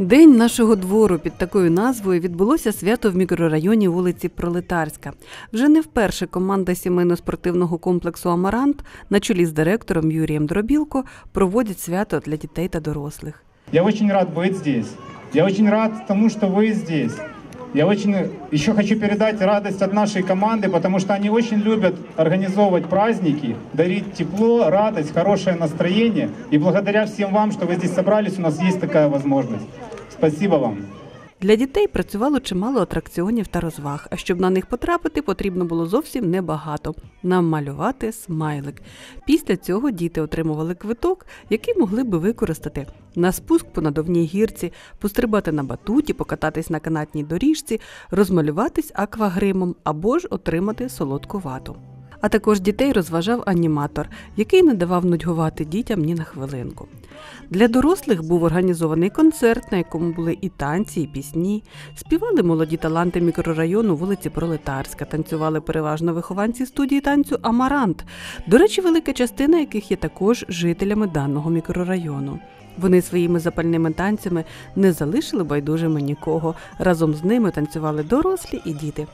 День нашого двору під такою назвою відбулося свято в мікрорайоні вулиці Пролетарська. Вже не вперше команда сімейно-спортивного комплексу Амарант на чолі з директором Юрієм Дробілко проводять свято для дітей та дорослих. Я очень рад бути тут. Я очень рад тому, що ви здесь. Я очень еще хочу передать радость от нашей команды, потому что они очень любят организовывать праздники, дарить тепло, радость, хорошее настроение. И благодаря всем вам, что вы здесь собрались, у нас есть такая возможность. Спасибо вам. Для дітей працювало чимало атракціонів та розваг. А щоб на них потрапити, потрібно було зовсім небагато намалювати смайлик. Після цього діти отримували квиток, який могли би використати на спуск по надовній гірці, пострибати на батуті, покататись на канатній доріжці, розмалюватись аквагримом або ж отримати солодку вату. А також дітей розважав аніматор, який не давав нудьгувати дітям ні на хвилинку. Для дорослих був організований концерт, на якому були і танці, і пісні. Співали молоді таланти мікрорайону вулиці Пролетарська, танцювали переважно вихованці студії танцю Амарант. До речі, велика частина яких є також жителями даного мікрорайону. Вони своїми запальними танцями не залишили байдужими нікого. Разом з ними танцювали дорослі і діти.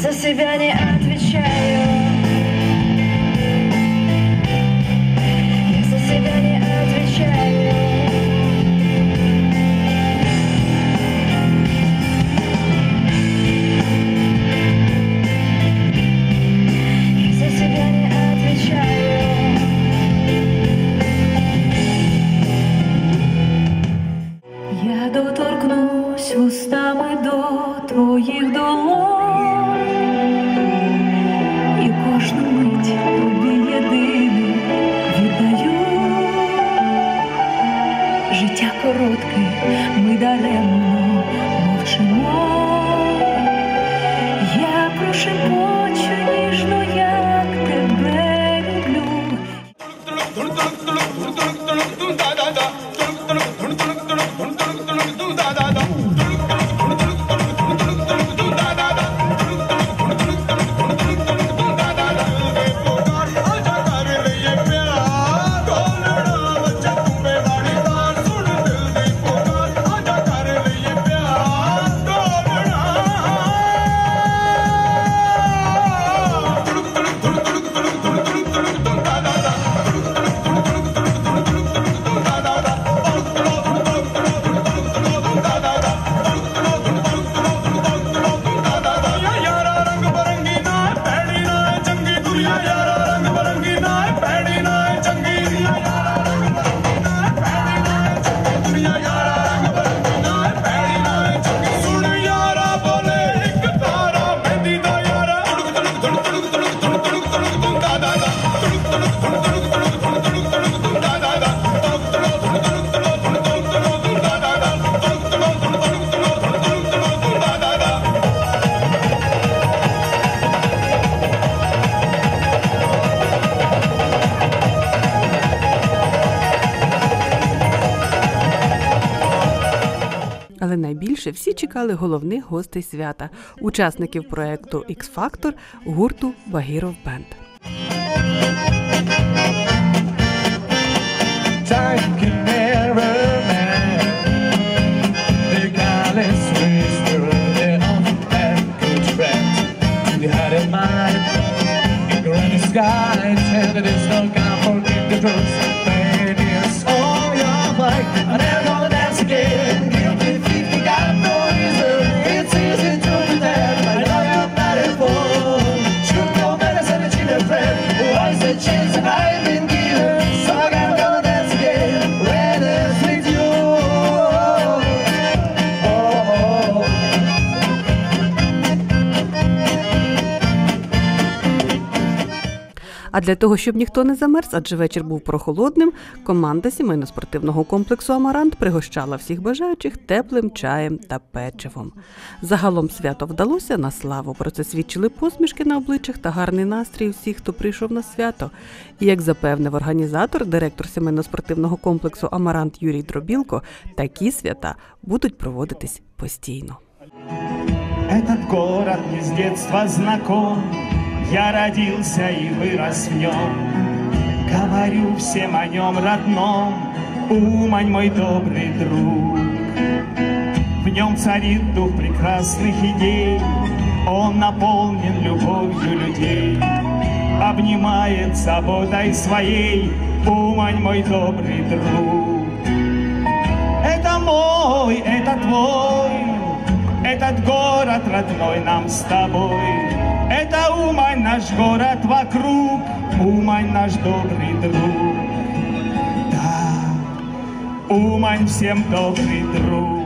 За себя не отвечаю. Я за себя не отвечаю. Я за себя не отвечаю. Я доторкнусь вустами до твоїх долонь Життя Але найбільше всі чекали головних гостей свята, учасників проекту X Factor гурту Багіров Бенд. Churches by the А для того, щоб ніхто не замерз, адже вечір був прохолодним, команда сімейно-спортивного комплексу Амарант пригощала всіх бажаючих теплим чаєм та печивом. Загалом свято вдалося на славу. Про це свідчили посмішки на обличчях та гарний настрій усіх, хто прийшов на свято. І як запевнив організатор, директор сімейно-спортивного комплексу Амарант Юрій Дробілко, такі свята будуть проводитись постійно. Этот город мне с детства знаком, я родился и вырос в нем. Говорю всем о нем родном, Умань мой добрый друг. В нем царит дух прекрасных идей, Он наполнен любовью людей, Обнимает заботой своей Умань мой добрый друг. Это мой, это твой, этот город родной нам с тобой. Это Умань наш город вокруг, Умань наш добрый друг. Да, Умань всем добрый друг.